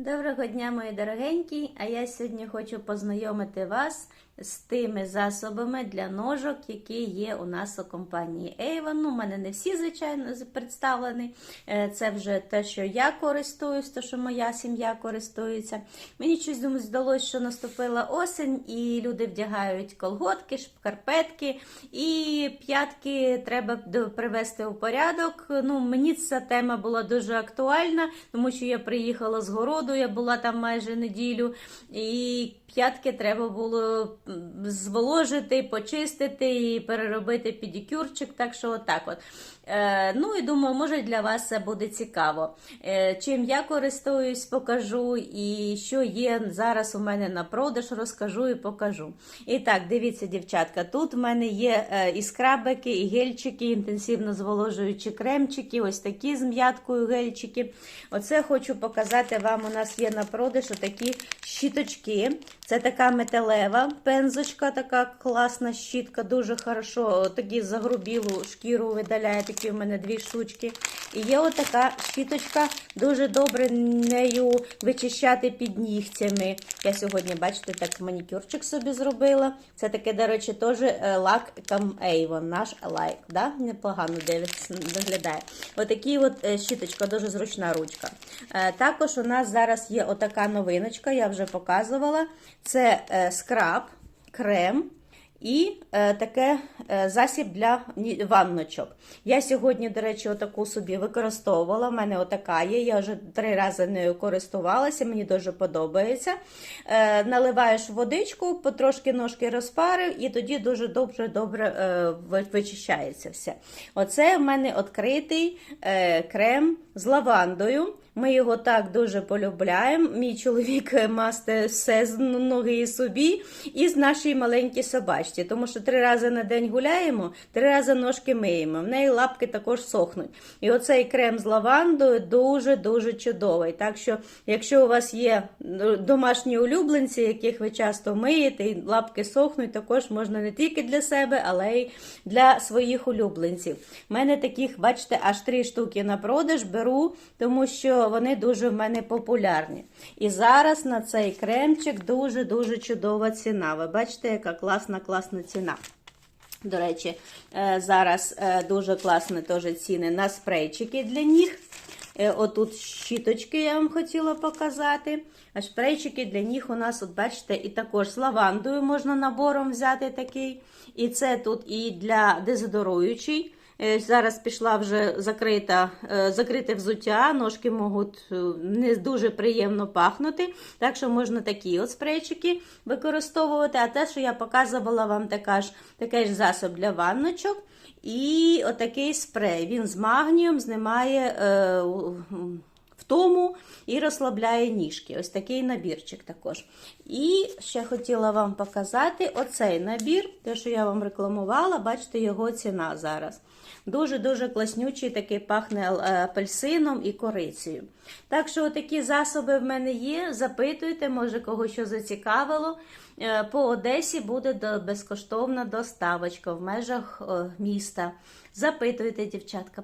Доброго дня, мої дорогенькі! А я сьогодні хочу познайомити вас з тими засобами для ножок, які є у нас у компанії Avon. Ну, у мене не всі, звичайно, представлені. Е, Це вже те, що я користуюсь, то, що моя сім'я користується. Мені щось думаю, здалося, що наступила осінь, і люди вдягають колготки, шкарпетки, і п'ятки треба привести у порядок. Ну, мені ця тема була дуже актуальна, тому що я приїхала з городу, я була там майже неділю, і п'ятки треба було зволожити, почистити і переробити педикюрчик. Так що отак от. Е, ну і думаю, може для вас це буде цікаво. Е, чим я користуюсь, покажу, і що є зараз у мене на продаж, розкажу і покажу. І так, дивіться, дівчатка, тут в мене є е, і скрабики, і гельчики, інтенсивно зволожуючі кремчики, ось такі з м'яткою гельчики. Оце хочу показати вам. У нас є на продаж такі щіточки. Це така металева пензочка, така класна щітка, дуже хорошо. Такі загрубілу шкіру видаляє, такі в мене дві штучки. І є отака щіточка, дуже добре нею вичищати під нігтями. Я сьогодні, бачите, так манікюрчик собі зробила. Це таке, до речі, теж е, лак Avon, наш лайк. Да? Непогано дивиться, виглядає. Отакі от е, щіточка, дуже зручна ручка. Е, Також у нас зараз є отака новиночка, я вже показувала. Це скраб, крем. І е, таке е, засіб для ванночок. Я сьогодні, до речі, отаку собі використовувала. У мене отака є. Я вже три рази нею користувалася, мені дуже подобається. Е, наливаєш водичку, потрошки ножки розпарив, і тоді дуже добре добре е, вичищається все. Оце в мене відкритий е, крем з лавандою. Ми його так дуже полюбляємо. Мій чоловік е, масте все з ноги собі, і з нашій маленькій собачці. Тому що три рази на день гуляємо, три рази ножки миємо. В неї лапки також сохнуть. І оцей крем з лавандою дуже-дуже чудовий. Так що, якщо у вас є е, домашні улюбленці, яких ви часто миєте, і лапки сохнуть, також можна не тільки для себе, але й для своїх улюбленців. У мене таких, бачите, аж три штуки на продаж беру, тому що вони дуже в мене популярні. І зараз на цей кремчик дуже-дуже чудова ціна. Ви бачите, яка класна, класна ціна. До речі, е, зараз е, дуже класні теж ціни на спрейчики для ніг. Е, Отут щіточки я вам хотіла показати. А спрейчики для ніг у нас, от бачите, і також з лавандою можна набором взяти такий. І це тут і для дезодоруючий. Е, Зараз пішла вже закрита, е, закрите взуття, ножки можуть е, не дуже приємно пахнути. Так що можна такі от спрейчики використовувати. А те, що я показувала вам така ж, такий ж засоб для ванночок. І отакий спрей. Він з магнієм знімає втому і розслабляє ніжки. Ось такий набірчик також. І ще хотіла вам показати оцей набір, те, що я вам рекламувала, бачите, його ціна зараз. Дуже-дуже класнючий, такий пахне е, апельсином і корицею. Так що такі засоби в мене є. Запитуйте, може кого що зацікавило. Е, По Одесі буде безкоштовна доставочка в межах е, міста. Запитуйте, дівчатка.